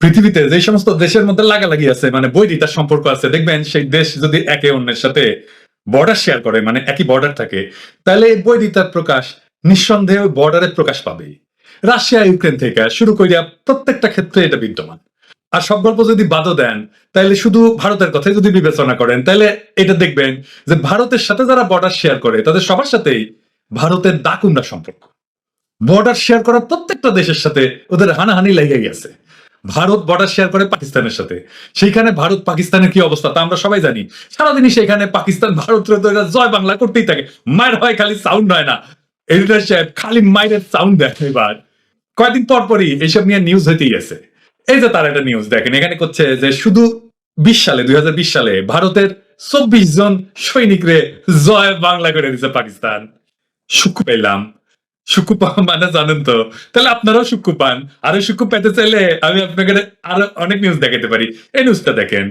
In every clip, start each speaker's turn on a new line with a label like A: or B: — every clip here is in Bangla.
A: পৃথিবীতে যে সমস্ত দেশের মধ্যে লাগালাগি আছে মানে বৈরিতার সম্পর্ক আছে, দেখবেন সেই দেশ যদি একে অন্যের সাথে বর্ডার শেয়ার করে মানে একই বর্ডার থাকে, তাহলে এই বৈরিতার প্রকাশ নিঃসন্দেহে বর্ডারে প্রকাশ পাবেই। রাশিয়া, ইউক্রেন থেকে শুরু করিয়া প্রত্যেকটা ক্ষেত্রে এটা বিদ্যমান। আর সব গল্প যদি বাদও দেন, তাহলে শুধু ভারতের কথাই যদি বিবেচনা করেন, তাহলে এটা দেখবেন যে ভারতের সাথে যারা বর্ডার শেয়ার করে, তাদের সবার সাথেই ভারতের দাকুন্ডা সম্পর্ক। বর্ডার শেয়ার করা প্রত্যেকটা দেশের সাথে ওদের হানাহানি লেগে গেছে ভারত বর্ডার শেয়ার করে পাকিস্তানের সাথে। সেইখানে ভারত পাকিস্তানের কি অবস্থা তা আমরা সবাই জানি। সারাদিনই সেখানে পাকিস্তান, ভারত জয় বাংলা করতেই থাকে। মায়ের হয় খালি সাউন্ড হয় না। এডিটর সাহেব খালি মায়ের সাউন্ড দেয় এবার। কয়েকদিন পর পরই এইসব নিয়ে নিউজ হইতেই গেছে এই যে তার একটা নিউজ দেখেন, এখানে করছে যে শুধু বিশ সালে, দুই হাজার বিশ সালে ভারতের চব্বিশ জন সৈনিকরে জয় বাংলা করে দিছে পাকিস্তান। সুখ পেলাম। সুখু পাওয়া মানে জানেন তো। তাহলে আপনারাও সুখু পান। আরও সুখু পেতে চাইলে আমি আপনাকে আরও অনেক নিউজ দেখাতে পারি। এই নিউজটা দেখেন।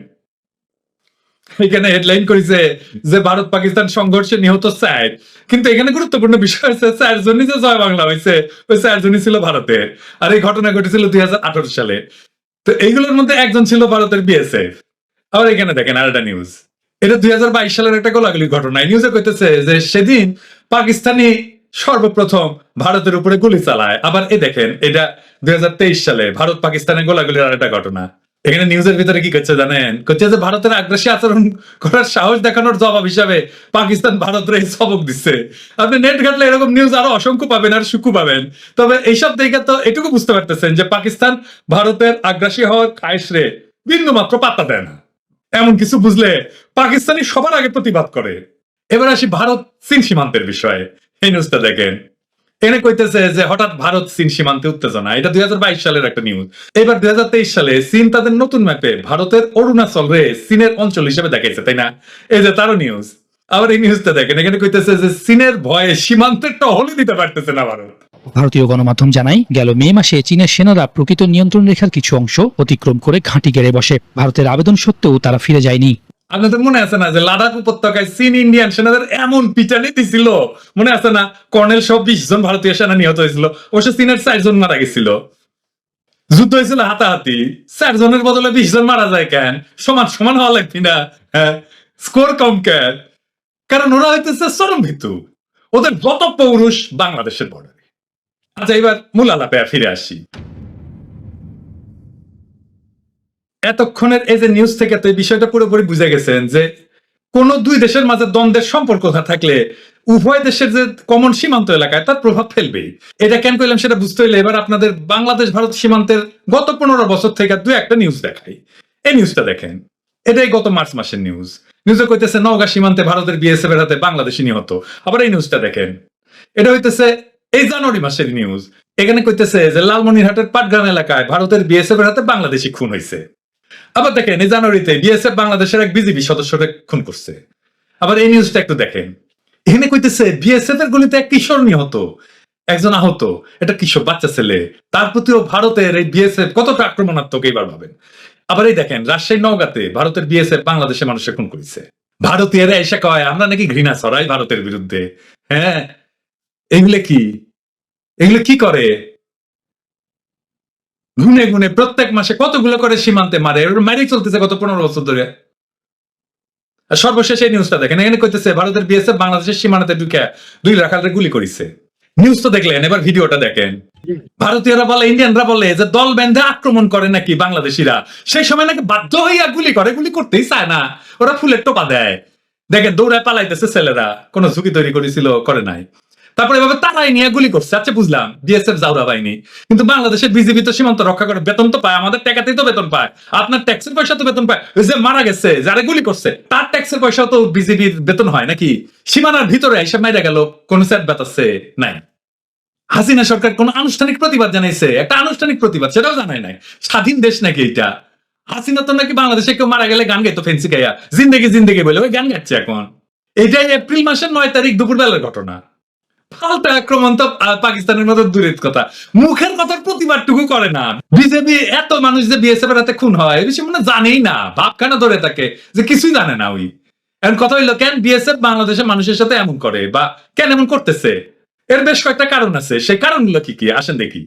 A: এখানে হেডলাইন করেছে যে ভারত পাকিস্তান সংঘর্ষে নিহত স্যার। কিন্তু এখানে গুরুত্বপূর্ণ বিষয় যে জয় বাংলা হয়েছে ওই ছিল আর এই ঘটনা ঘটেছিল দুই হাজার আঠারো সালে। তো এইগুলোর মধ্যে একজন ছিল ভারতের বিএসএফ আবার এখানে দেখেন আরেকটা নিউজ এটা দুই হাজার বাইশ সালের একটা গোলাগুলি ঘটনা। নিউজে কইতেছে যে সেদিন পাকিস্তানি সর্বপ্রথম ভারতের উপরে গুলি চালায়। আবার এই দেখেন, এটা দুই হাজার তেইশ সালে ভারত পাকিস্তানের গোলাগুলির আরেকটা ঘটনা। এখানে নিউজের ভিতরে কি করছে জানেন? করছে যে ভারতের আগ্রাসী আচরণ করার সাহস দেখানোর জবাব হিসাবে পাকিস্তান ভারতের এই সবক দিচ্ছে আপনি নেট ঘাটলে এরকম নিউজ আরও অসংখ্য পাবেন আর সুখু পাবেন। তবে এইসব দেখে তো এটুকু বুঝতে পারতেছেন যে পাকিস্তান ভারতের আগ্রাসী হওয়ার খায়সরে বিন্দু মাত্র পাত্তা দেয় না। এমন কিছু বুঝলে পাকিস্তানি সবার আগে প্রতিবাদ করে। এবার আসি ভারত চীন সীমান্তের বিষয়ে। নিউজটা দেখেন। এনে কইতেছে যে হঠাৎ ভারত চীন সীমান্তে উত্তেজনা। এটা দুই সালের একটা নিউজ এবার দুই সালে চীন তাদের নতুন ম্যাপে ভারতের অরুণাচল রে চীনের অঞ্চল হিসেবে দেখাইছে, তাই না? এই যে তারও নিউজ আবার এই নিউজটা দেখেন, এখানে কইতেছে যে চীনের ভয়ে সীমান্তের টহলই দিতে পারতেছে না ভারত।
B: ভারতীয় গণমাধ্যম জানায়, গেল মে মাসে চীনের সেনারা প্রকৃত নিয়ন্ত্রণ রেখার কিছু অংশ অতিক্রম করে ঘাঁটি গেড়ে বসে। ভারতের আবেদন সত্ত্বেও তারা ফিরে যায়নি।
A: আপনাদের মনে আছে না যে লাদাখ উপত্যকায় চীন, ইন্ডিয়ান সেনাদের এমন পিটানি দিছিল? মনে আছে না? কর্নেল সব বিশ জন ভারতীয় সেনা নিহত হয়েছিল। অবশ্য চীনের চার জন মারা গেছিল। যুদ্ধ হয়েছিল হাতাহাতি। চার জনের বদলে বিশ জন মারা যায় কেন? সমান সমান হওয়া লাগবি না। হ্যাঁ? স্কোর কম কেন? কারণ ওরা হইতেছে চরম ভিতু ওদের যত পৌরুষ বাংলাদেশের বর্ডারে আচ্ছা এবার মূল আলাপে ফিরে আসি। এতক্ষণের এই যে নিউজ থেকে তো এই বিষয়টা পুরোপুরি বুঝে গেছেন যে কোন দুই দেশের মাঝে দ্বন্দ্বের সম্পর্ক থাকলে উভয় দেশের যে কমন সীমান্ত এলাকায় তার প্রভাব ফেলবে এটা কেন করলাম সেটা বুঝতে হইলে এবার আপনাদের বাংলাদেশ ভারত সীমান্তের গত পনেরো বছর থেকে দু একটা নিউজ দেখাই। এই নিউজটা দেখেন। এটাই গত মার্চ মাসের নিউজ নিউজে কইতেছে নওগাঁ সীমান্তে ভারতের বিএসএফ এর হাতে বাংলাদেশি নিহত। আবার এই নিউজটা দেখেন। এটা হইতেছে এই জানুয়ারি মাসের নিউজ এখানে কইতেছে যে লালমনিরহাটের পাটগ্রাম এলাকায় ভারতের বিএসএফ এর হাতে বাংলাদেশি খুন হয়েছে আবার দেখেন, এই জানুয়ারিতে বিএসএফ বাংলাদেশের এক বিজিবি সদস্যকে খুন করছে। আবার এই নিউজটা একটু দেখেন। এখানে কইতেছে বিএসএফ এর গুলিতে এক কিশোর নিহত, একজন আহত। এটা কিশোর বাচ্চা ছেলে। তার প্রতিও ভারতের এই বিএসএফ কতটা আক্রমণাত্মক এইবার ভাবেন? আবার এই দেখেন, রাজশাহী নওগাঁতে ভারতের বিএসএফ বাংলাদেশের মানুষের খুন করেছে। ভারতীয়রা এসে কয়, আমরা নাকি ঘৃণা ছড়াই ভারতের বিরুদ্ধে। হ্যাঁ এগুলো কি? এগুলো কি করে? গুনে গুনে প্রত্যেক মাসে কতগুলো করে সীমান্তে মারে? মারেই চলতেছে গত পনেরো বছর ধরে। সর্বশেষ এই নিউজটা দেখেন, এখানে কইতেছে, ভারতের বিএসএফ বাংলাদেশের সীমানাতে ঢুকে দুই রাখালরে গুলি করিছে। নিউজ তো দেখলেন, এবার ভিডিওটা দেখেন। ভারতীয়রা বলে, ইন্ডিয়ানরা বলে যে দল বেঁধে আক্রমণ করে নাকি বাংলাদেশিরা? সেই সময় নাকি বাধ্য হইয়া গুলি করে, গুলি করতেই চায় না। ওরা ফুলের টোপা দেয়। দেখেন, দৌড়ায় পালাইতেছে ছেলেরা, কোনো ঝুঁকি তৈরি করেছিল, করে নাই। তারপরে এভাবে তারাই নিয়ে গুলি করছে। আচ্ছা বুঝলাম বিএসএফ জাউরা বাহিনী। কিন্তু বাংলাদেশের বিজেপি তো সীমান্ত রক্ষা করে বেতন তো পায়, আমাদের টাকাতেই তো বেতন পায়। আপনার ট্যাক্সের পয়সা তো বেতন পায়। ওই যে মারা গেছে, যারা গুলি করছে, তার ট্যাক্সের পয়সাও তো বিজেপির বেতন হয় নাকি? সীমানার ভিতরে এসব মাইরা গেল, কোন সেট বেতাচ্ছে নাই। হাসিনা সরকার কোন আনুষ্ঠানিক প্রতিবাদ জানাইছে? একটা আনুষ্ঠানিক প্রতিবাদ, সেটাও জানাই নাই। স্বাধীন দেশ নাকি এটা হাসিনা তো নাকি বাংলাদেশে কেউ মারা গেলে গান গাইতো ফেন্সি গাইয়া। জিন্দেগি জিন্দেগি বলে, ওই গান গাচ্ছে এখন। এটাই এপ্রিল মাসের নয় তারিখ দুপুরবেলার ঘটনা। আক্রমণ তো পাকিস্তানের মতো দূরের কথা। মুখের কথার করে না। বিজেপি এত মানুষ যে বিএসএফ এর হাতে খুন হয় বিষয়ে মানে জানেই না ধরে থাকে, যে কিছুই জানে না ওই। এখন কথা হইল, কেন বিএসএফ বাংলাদেশের মানুষের সাথে এমন করে, বা কেন এমন করতেছে? এর বেশ কয়েকটা কারণ আছে, সেই কারণগুলো কি কি? আসেন দেখি।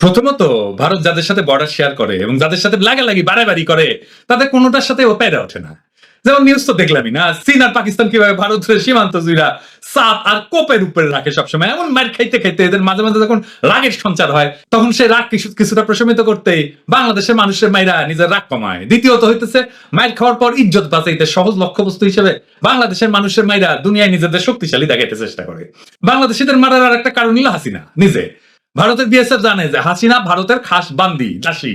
A: প্রথমত, ভারত যাদের সাথে বর্ডার শেয়ার করে এবং যাদের সাথে লাগালাগি, বাড়াবাড়ি করে, তাদের কোনোটার সাথে ও পেরে ওঠে না। যেমন নিউজ তো দেখলামই না। চীন আর পাকিস্তান কীভাবে ভারতের সীমান্ত জুড়া সাপ আর কোপের উপরে রাখে সবসময়। এমন মার খাইতে খাইতে এদের মাঝে মাঝে যখন রাগের সঞ্চার হয়, তখন সে রাগ কিছুটা প্রশমিত করতেই বাংলাদেশের মানুষের মাইরা নিজের রাগ কমায়। দ্বিতীয়ত হইতেছে, মায়ের খাওয়ার পর ইজ্জত বাঁচাইতে সহজ লক্ষ্যবস্তু হিসেবে বাংলাদেশের মানুষের মাইরা দুনিয়ায় নিজেদের শক্তিশালী দেখাইতে চেষ্টা করে। বাংলাদেশিদের মারার আর একটা কারণ হলো হাসিনা, নিজে। ভারতের বিএসএফ জানে যে হাসিনা ভারতের খাস বান্দি, দাসী।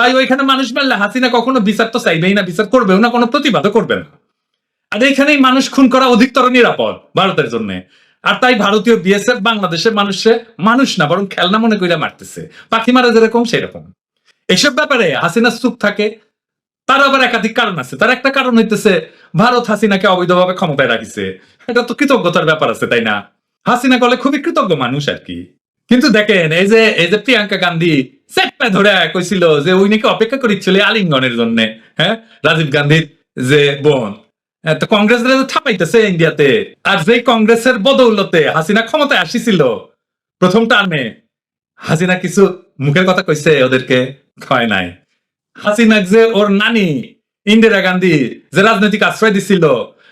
A: তাই ওইখানে মানুষ মারলে হাসিনা কখনো বিচার তো চাইবেই না, বিচার করবেও না, কোনো প্রতিবাদও করবে না। আর এইখানেই মানুষ খুন করা অধিকতর নিরাপদ ভারতের জন্য। আর তাই ভারতীয় বিএসএফ বাংলাদেশের মানুষে মানুষ না, বরং খেলনা মনে কইরা মারতেছে। পাখি মারা যেরকম, সেরকম। এসব ব্যাপারে হাসিনা চুপ থাকে। তার আবার একাধিক কারণ আছে। তার একটা কারণ হইতেছে, ভারত হাসিনাকে অবৈধভাবে ক্ষমতায় রাখিছে। এটা তো কৃতজ্ঞতার ব্যাপার আছে, তাই না? হাসিনা গলে খুবই কৃতজ্ঞ মানুষ আর কি। কিন্তু দেখেন এই যে এই যে প্রিয়াঙ্কা গান্ধী চেপে ধরে কইছিল যে ওই নাকি অপেক্ষা করিচ্ছিল আলিঙ্গনের জন্য হ্যাঁ? রাজীব গান্ধীর যে বোন। হ্যাঁ, তো কংগ্রেস ছাপাইতেছে ইন্ডিয়াতে আর যে কংগ্রেসের বদৌলতে হাসিনা ক্ষমতায় আসিছিল প্রথম টার্মে হাসিনা কিছু মুখের কথা কইছে ওদেরকে কয় নাই। হাসিনা যে ওর নানি ইন্দিরা গান্ধী যে রাজনৈতিক আশ্রয় দিছিল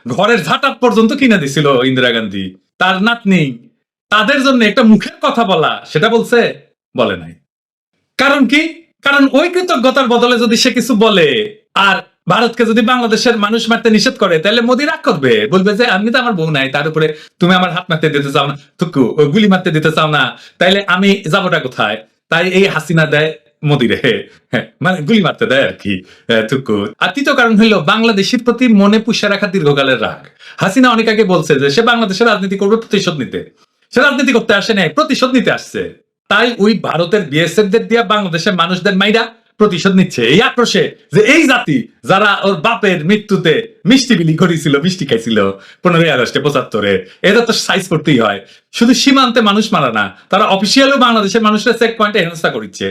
A: ঘরের ঝাঁটাপ পর্যন্ত কিনে দিছিল ইন্দিরা গান্ধী। তার নাতনি তাদের জন্য একটা মুখের কথা বলা সেটা বলছে বলে নাই। কারণ কি? কারণ ওই কৃতজ্ঞতার বদলে যদি সে কিছু বলে আর ভারতকে যদি বাংলাদেশের মানুষ মারতে নিষেধ করে তাহলে মোদি রাগ করবে। বলবে যে আমি তো আমার বউ নাই তার উপরে তুমি আমার হাত মারতে দিতে চাও না থুকু গুলি মারতে দিতে চাও না তাইলে আমি যাবোটা কোথায়? তাই এই হাসিনা দেয় মোদি রে হ্যাঁ, মানে গুলি মারতে দেয় আর কি থুকু। আর তৃতীয় কারণ হইল বাংলাদেশের প্রতি মনে পুষে রাখা দীর্ঘকালের রাগ। হাসিনা অনেক আগে বলছে যে সে বাংলাদেশের রাজনীতি করবে প্রতিশোধ নিতে। সে রাজনীতি করতে আসে নাই, প্রতিশোধ নিতে আসছে। তাই ওই ভারতের বিএসএফ দের দিয়া বাংলাদেশের মানুষদের মাইরা প্রতিশোধ নিচ্ছে। এই আক্রোশে যে এই জাতি যারা ওর বাপের মৃত্যুতে মিষ্টি বিলি করেছিল, মিষ্টি খাইছিল, পনেরোই আগস্টে পঁচাত্তরে এটা তো সাইজ করতেই হয়। শুধু সীমান্তে মানুষ মারা না, তারা অফিসিয়ালও বাংলাদেশের মানুষের চেক পয়েন্টে হেনস্থা করছে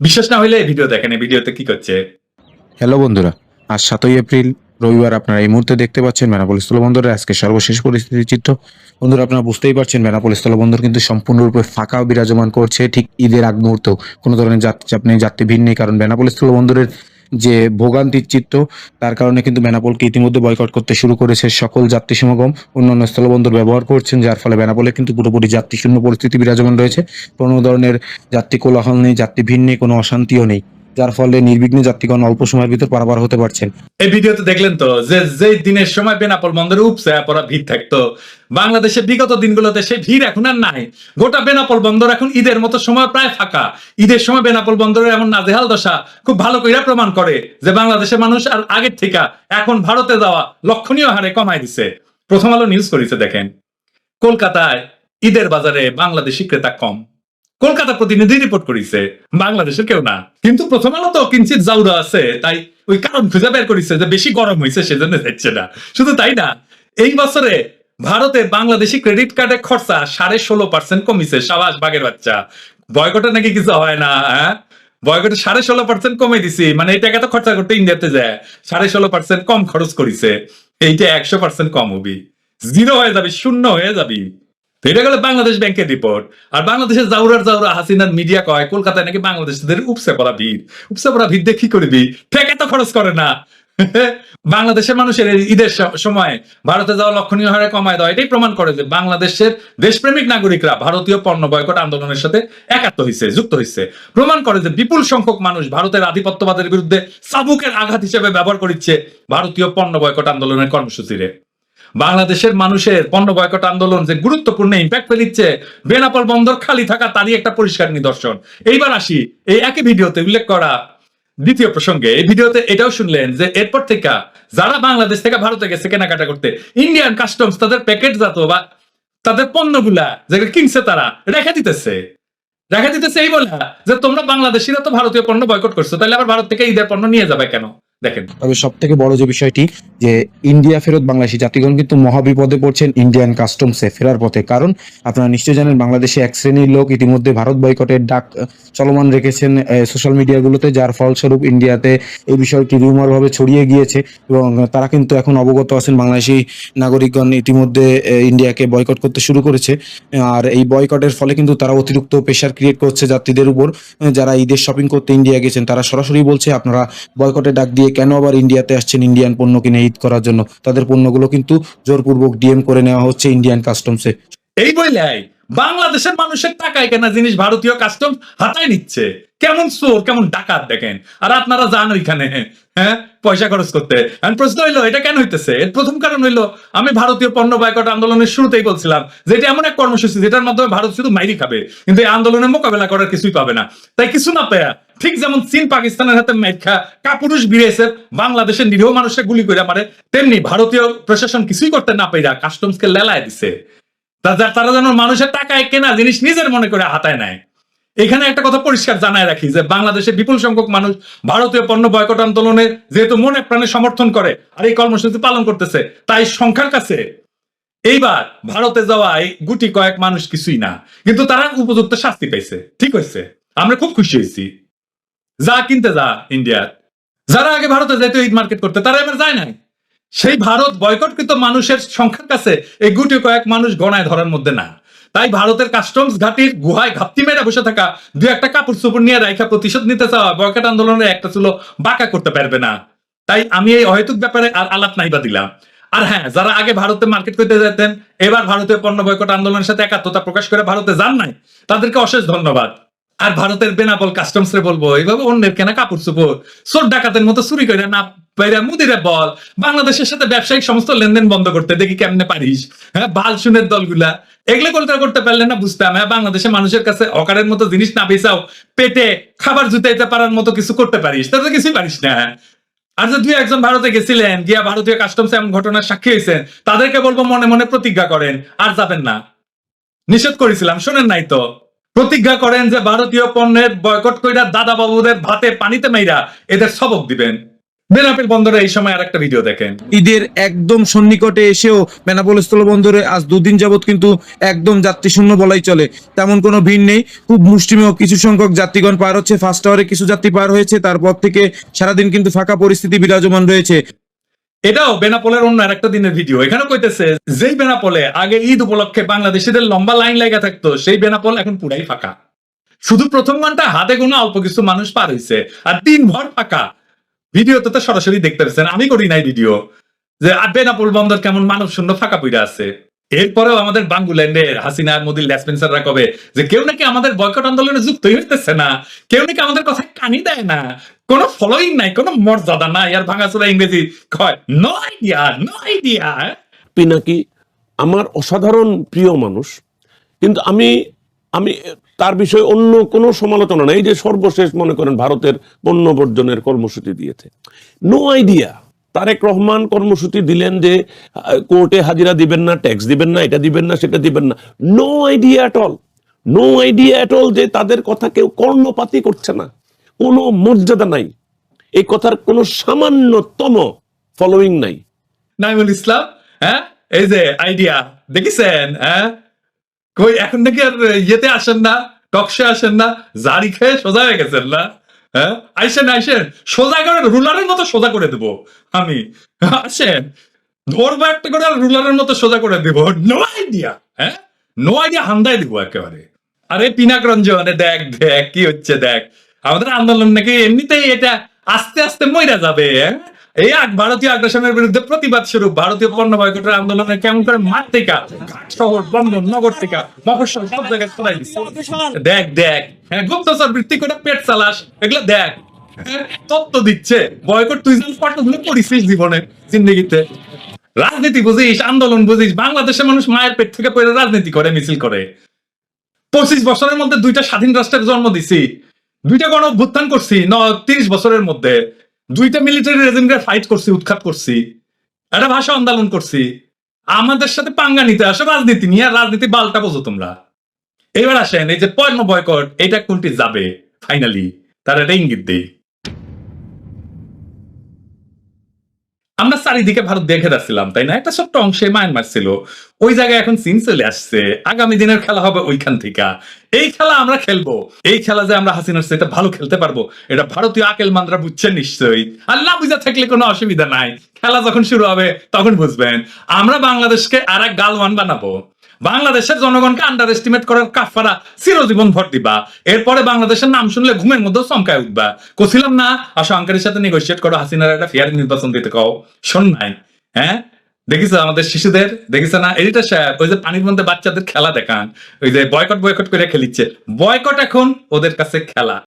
A: বিশ্বাস না হইলে ভিডিও দেখেন ভিডিওতে কি করছে?
C: হ্যালো বন্ধুরা, আজ সাতই এপ্রিল রবিবার আপনারা এই মুহূর্তে দেখতে পাচ্ছেন বেনাপোল স্থলবন্দরের আজকে সর্বশেষ পরিস্থিতির চিত্র। বন্ধুরা, আপনারা বুঝতেই পারছেন বেনাপোল স্থলবন্দর কিন্তু সম্পূর্ণরূপে ফাঁকা বিরাজমান করছে। ঠিক ঈদের আগ মুহূর্তেও কোনো ধরনের যাত্রী চাপ নেই যাত্রী ভিড় নেই, কারণ বেনাপোল স্থলবন্দরের যে ভোগান্তির চিত্র, তার কারণে কিন্তু বেনাপোলকে ইতিমধ্যে বয়কট করতে শুরু করেছে সকল যাত্রী সমাগম। অন্যান্য স্থলবন্দর ব্যবহার করছেন, যার ফলে বেনাপোলে কিন্তু পুরোপুরি যাত্রী শূন্য পরিস্থিতি বিরাজমান রয়েছে। কোনো ধরনের যাত্রী কোলাহল নেই যাত্রী ভিড় নেই, কোনো অশান্তিও নেই। যার ফলে নির্বিঘ্নে যাত্রীগণ অল্প সময়ের ভিতর পারাপার হতে পারছেন
A: এই ভিডিওতে দেখলেন তো, যে যে দিনের সময় বেনাপোল বন্দরে উপসে পড়া ভিড় থাকতো। বাংলাদেশে বিগত দিনগুলোতে সেই ভিড় এখন আর নাই। গোটা বেনাপোল বন্দর এখন ঈদের মতো সময় প্রায় ফাঁকা। ঈদের সময় বেনাপোল বন্দরের এমন নাজেহাল দশা খুব ভালো কইরা প্রমাণ করে যে বাংলাদেশের মানুষ আর আগের থেকে এখন ভারতে যাওয়া লক্ষণীয় হারে কমায় দিছে। প্রথম আলো নিউজ করেছে দেখেন। কলকাতায় ঈদের বাজারে বাংলাদেশি ক্রেতা কম। কলকাতা প্রতিনিধি রিপোর্ট করেছে, বাংলাদেশের কেউ না। কিন্তু প্রথম আলো তো কিঞ্চিত জাউরা আছে, তাই ওই কারণ খুঁজে বের করেছে যে বেশি গরম হয়েছে সেজন্য যাচ্ছে না। শুধু তাই না, এই বছরে ভারতে বাংলাদেশি ক্রেডিট কার্ডের খরচা সাড়ে ষোলো পার্সেন্ট কমিছে, সাবাস বাগের বাচ্চা। বয়কটে নাকি কিছু হয় না হ্যাঁ? বয়কটে সাড়ে ষোলো পার্সেন্ট কমে দিছি মানে এই টাকা তো খরচা করতে ইন্ডিয়াতে যায়, সাড়ে ষোলো পার্সেন্ট কম খরচ করিছে, এইটা একশো পার্সেন্ট কম হবি। জিরো হয়ে যাবি, শূন্য হয়ে যাবি। তো এটা গেল বাংলাদেশ ব্যাংকের রিপোর্ট আর বাংলাদেশের জাউরার জাউরা হাসিনার মিডিয়া কয়, কলকাতায় নাকি বাংলাদেশদের উপসে পড়া ভিড়। উপসে পড়া ভিড় দিয়ে কি করবি টাকা তো খরচ করে না। বাংলাদেশের মানুষের ঈদের সময় ভারতে যাওয়া লক্ষণীয় হারে কমায় দেওয়া, এটাই প্রমাণ করে যে বাংলাদেশের দেশপ্রেমিক নাগরিকরা ভারতীয় পণ্য বয়কট আন্দোলনের সাথে একাত্ম হয়েছে যুক্ত হয়েছে প্রমাণ করে যে বিপুল সংখ্যক মানুষ ভারতের আধিপত্যবাদের বিরুদ্ধে চাবুকের আঘাত হিসেবে ব্যবহার করছে ভারতীয় পণ্য বয়কট আন্দোলনের কর্মসূচিরে। বাংলাদেশের মানুষের পণ্য বয়কট আন্দোলন যে গুরুত্বপূর্ণ ইম্প্যাক্ট ফেলিচ্ছে বেনাপোল বন্দর খালি থাকা তারই একটা পরিষ্কার নিদর্শন। এইবার আসি এই একই ভিডিওতে উল্লেখ করা দ্বিতীয় প্রসঙ্গে। এই ভিডিওতে এটাও শুনলেন যে এরপর থেকে যারা বাংলাদেশ থেকে ভারতে গেছে কেনাকাটা করতে ইন্ডিয়ান কাস্টমস তাদের প্যাকেট জাত বা তাদের পণ্যগুলা যেগুলো কিনছে তারা, রেখে দিতেছে। রেখে দিতেছে এই বলে যে তোমরা বাংলাদেশিরা তো ভারতীয় পণ্য বয়কট করছ, তাহলে আবার ভারত থেকে ঈদের পণ্য নিয়ে যাবে কেন? দেখেন।
C: তবে সব থেকে বড় যে বিষয়টি, যে ইন্ডিয়া ফেরত বাংলাদেশি জাতিগণ কিন্তু মহাবিপদে পড়ছেন ইন্ডিয়ান কাস্টমসে ফেরার পথে। কারণ আপনারা নিশ্চয়ই জানেন, বাংলাদেশে এক শ্রেণির লোক ইতিমধ্যে ভারত বয়কটের ডাক চলমান রেখেছেন সোশ্যাল মিডিয়াগুলোতে যার ফলস্বরূপ ইন্ডিয়াতে এই বিষয়টি রিউমার ভাবে ছড়িয়ে গিয়েছে এবং তারা কিন্তু এখন অবগত আছেন, বাংলাদেশি নাগরিকগণ ইতিমধ্যে ইন্ডিয়াকে বয়কট করতে শুরু করেছে। আর এই বয়কটের ফলে কিন্তু তারা অতিরিক্ত প্রেশার ক্রিয়েট করছে যাত্রীদের উপর। যারা ঈদের শপিং করতে ইন্ডিয়া গেছেন, তারা সরাসরি বলছে, আপনারা বয়কটের ডাক দিয়ে কেন আবার ইন্ডিয়াতে আসছেন ইন্ডিয়ান পণ্য কিনে ঈদ করার জন্য? তাদের পণ্যগুলো কিন্তু জোরপূর্বক ডিএম করে নেওয়া হচ্ছে ইন্ডিয়ান কাস্টমসে
A: এই বইলাই, বাংলাদেশের মানুষের টাকায় কেনা জিনিস ভারতীয় কাস্টম হাতায় নিচ্ছে। কেমন চোর, কেমন ডাকাত দেখেন। আর আপনারা যান ওইখানে হ্যাঁ? পয়সা খরচ করতে। প্রশ্ন হইল, এটা কেন হইতেছে? এর প্রথম কারণ হইল, আমি ভারতীয় পণ্য বয়কট আন্দোলনের শুরুতেই বলছিলাম যে এটা এমন এক কর্মসূচি যেটার মাধ্যমে ভারত শুধু মাইরি খাবে। কিন্তু এই আন্দোলনের মোকাবেলা করার কিছুই পাবে না। তাই কিছু না পেয়া ঠিক যেমন চীন পাকিস্তানের হাতে মেখা কাপুরুষ বিরেছে বাংলাদেশের নিরীহ মানুষকে গুলি করে পারে তেমনি ভারতীয় প্রশাসন কিছুই করতে না পেরা কাস্টমসকে লেলায় দিছে। তারা যেন মানুষের টাকায় কেনা জিনিস নিজের মনে করে হাতায় নেয়। এখানে একটা কথা পরিষ্কার জানায় রাখি যে, বাংলাদেশে বিপুল সংখ্যক মানুষ ভারতীয় পণ্য বয়কট আন্দোলনে যেহেতু মনে প্রাণে সমর্থন করে আর এই কর্মসূচি পালন করতেছে, তাই সংখ্যার কাছে এইবার ভারতে যাওয়া এই গুটি কয়েক মানুষ কিছুই না। কিন্তু তারা উপযুক্ত শাস্তি পাইছে। ঠিক হয়েছে আমরা খুব খুশি হয়েছি। যা কিনতে যা ইন্ডিয়ার যারা আগে ভারতে যেত ঈদ মার্কেট করতে, তারা এবার যায় নাই। সেই ভারত বয়কটকৃত মানুষের সংখ্যার কাছে এই গুটি কয়েক মানুষ গণায় ধরার মধ্যে না। তাই ভারতের কাস্টমস ঘাটির গুহায় ঘাপটি মেরে বসে থাকা দু একটা কাপড় চোপড় নিয়ে রাইখা প্রতিশোধ নিতে চাওয়া বয়কট আন্দোলনের একটা ছিল বাঁকা করতে পারবে না। তাই আমি এই অহেতুক ব্যাপারে আর আলাপ নাই বা দিলাম। আর হ্যাঁ যারা আগে ভারতে মার্কেট করতে যেতেন এবার ভারতীয় পণ্য বয়কট আন্দোলনের সাথে একাত্মতা প্রকাশ করে ভারতে যান নাই, তাদেরকে অশেষ ধন্যবাদ। আর ভারতের বেনাপোল কাস্টমস রে বলব, এইভাবে অন্যের কেনা কাপড় চোপড়। চোর ডাকাতের মতো চুরি করে না বাইরে মুদিরে বল। বাংলাদেশের সাথে ব্যবসায়িক সমস্ত লেনদেন বন্ধ করতে দেখি কেমনে পারিস। হ্যাঁ বাল শুনের দলগুলা। এগুলো করতে করতে পারলে না বুঝতাম হ্যাঁ বাংলাদেশের মানুষের কাছে অকারের মতো জিনিস না বেচাও পেটে খাবার জুতাইতে পারার মতো কিছু করতে পারিস। তাতে কিছুই পারিস না। আর যে দুই একজন ভারতে গেছিলেন, গিয়া ভারতীয় কাস্টমস এমন ঘটনার সাক্ষী হয়েছেন তাদেরকে বলব মনে মনে প্রতিজ্ঞা করেন, আর যাবেন না। নিষেধ করেছিলাম, শোনেন নাই তো। প্রতিজ্ঞা করেন যে ভারতীয় পণ্যের বয়কট কইরা দাদা বাবুদের ভাতে পানিতে মেইরা এদের সবক দিবেন। বেনাপিল বন্দরে এই সময় আর একটা ভিডিও দেখেন।
C: ঈদের একদম সন্নিকটে এসেও বেনাপোল স্থল বন্দরে আজ দুদিন যাবত কিন্তু একদম যাত্রী শূন্য বলাই চলে। তেমন কোনো ভিড় নেই। খুব মুষ্টিমেয় কিছু সংখ্যক যাত্রীগণ পার হচ্ছে। ফার্স্ট আওয়ারে কিছু যাত্রী পার হয়েছে। তারপর থেকে সারাদিন কিন্তু ফাঁকা পরিস্থিতি বিরাজমান রয়েছে।
A: এটাও বেনাপোলের অন্য আরেকটা দিনের ভিডিও। এখানে কইতেছে, যেই বেনাপোলে আগে ঈদ উপলক্ষে বাংলাদেশিদের লম্বা লাইন লাগা থাকতো, সেই বেনাপোল এখন পুরাই ফাঁকা। শুধু প্রথম ঘণ্টা হাতে গোনা অল্প কিছু মানুষ পার হয়েছে আর দিন ভর ফাঁকা। ভিডিও তো সরাসরি দেখতে পাচ্ছেন, আমি করি নাই ভিডিও। যে, আর বেনাপোল বন্দর কেমন মানব শূন্য ফাঁকা পইরা আছে? এরপরেও আমাদের বাঙ্গুল্যান্ডের হাসিনা মোদির ল্যাসপেন্সাররা কবে যে কেউ নাকি আমাদের বয়কট আন্দোলনে যুক্তই হইতেছে না, কেউ নাকি আমাদের কথা কানি দেয় না, কোনো ফলোইং নাই, কোনো মর্যাদা নাই, আর ভাঙাচোরা ইংরেজি কয় no idea no idea
D: Pinaki আমার অসাধারণ প্রিয় মানুষ, কিন্তু আমি আমি তার বিষয়ে অন্য কোনো সমালোচনা নাই যে সর্বশেষ মনে করেন ভারতের পণ্য বর্জনের কর্মসূচি দিয়েছে। নো আইডিয়া তারেক রহমান কর্মসূচি দিলেন যে কোর্টে হাজিরা দিবেন না, ট্যাক্স দিবেন না, এটা দিবেন না, সেটা দিবেন না। No idea at all no idea at all যে তাদের কথা কেউ কর্ণপাতি করছে না। কোনো মর্যাদা নাই। এই কথার কোনো সামান্যতম ফলোয়িং নাই।
A: নাইমুল ইসলাম হ্যাঁ? এই যে আইডিয়া দেখেছেন হ্যাঁ? কই, এখন নাকি আর ইয়েতে আসেন না টকশে আসেন না, জারি খেয়ে সোজা হয়ে গেছেন না? হ্যাঁ? আইসেন আইসেন। সোজা করে, রুলারের মতো সোজা করে দেবো। আমি। আসেন। ধরবো একটা করে রুলারের মতো সোজা করে দেবো। নো আইডিয়া হ্যাঁ? নো আইডিয়া হান্দাই দেবো একেবারে। আরে পিনাক রঞ্জন দেখ দেখ, কি হচ্ছে, দেখ। আমাদের আন্দোলন নাকি এমনিতেই এটা আস্তে আস্তে মইরা যাবে হ্যাঁ? এই আগ ভারতীয় আগ্রাসনের বিরুদ্ধে প্রতিবাদ স্বরূপ ভারতীয় পণ্য বয়কটের আন্দোলনে কেমন করে মাঠ থেকে শহর বন্দর নগর থেকে মফস্বল সব জায়গায় ছড়াই দেখ দেখ। হ্যাঁ গুপ্তচর বৃত্তি করে পেট চালাস। এগুলো দেখ। হ্যাঁ, তত্ত্ব দিচ্ছে। বয়কট তুই যেন কতগুলো করিস জীবনে জিন্দগিতে। রাজনীতি বুঝিস আন্দোলন বুঝিস বাংলাদেশের মানুষ মায়ের পেট থেকে পড়ে রাজনীতি করে মিছিল করে। পঁচিশ বছরের মধ্যে দুইটা স্বাধীন রাষ্ট্রের জন্ম দিছি। দুইটা গণ অভ্যুত্থান করছি ন তিরিশ বছরের মধ্যে। দুইটা মিলিটারি রেজিমকে ফাইট করছি, উৎখাত করছি, একটা ভাষা আন্দোলন করছি। আমাদের সাথে পাঙ্গা নিতে আসো, রাজনীতি নিয়ে, আর রাজনীতি বালটা বোঝো তোমরা। এবার আসেন, এই যে পয়ন বয়কট এটা কোনটি যাবে? ফাইনালি তারা এটা ইঙ্গিত দেই। আমরা চারিদিকে ভারত দেখে যাচ্ছিলাম, তাই না? একটা ছোট্ট অংশে মায়ানমার ছিল। ওই জায়গায় এখন চীন চলে আসছে। আগামী দিনের খেলা হবে ওইখান থেকে। এই খেলা আমরা খেলব। এই খেলা যে আমরা হাসিনার সাথে ভালো খেলতে পারব, এটা ভারতীয় আকেল মান্দ্রা বুঝছেন নিশ্চয়ই। আর না বুঝা থাকলে কোনো অসুবিধা নাই। খেলা যখন শুরু হবে, তখন বুঝবেন। আমরা বাংলাদেশকে আর এক গালওয়ান বানাবো। বাংলাদেশের জনগণকে আন্ডার এস্টিমেট করার কাফারা চিরজীবন ভর দিবা। এরপরে বাংলাদেশের নাম শুনলে ঘুমের মধ্যে চমকায় উঠবা। কছিলাম না অসংকারের সাথে নেগোসিয়েট করো, হাসিনার একটা ফেয়ার নির্বাচন দিতে কও। শোন নাই হ্যাঁ? দেখিস আমাদের শিশুদের, দেখিস না? এডিটার সাহেব ওই যে পানির মধ্যে বাচ্চাদের খেলা দেখান, ওই যে বয়কট বয়কট করে খেলিচ্ছে। বয়কট এখন ওদের কাছে খেলা।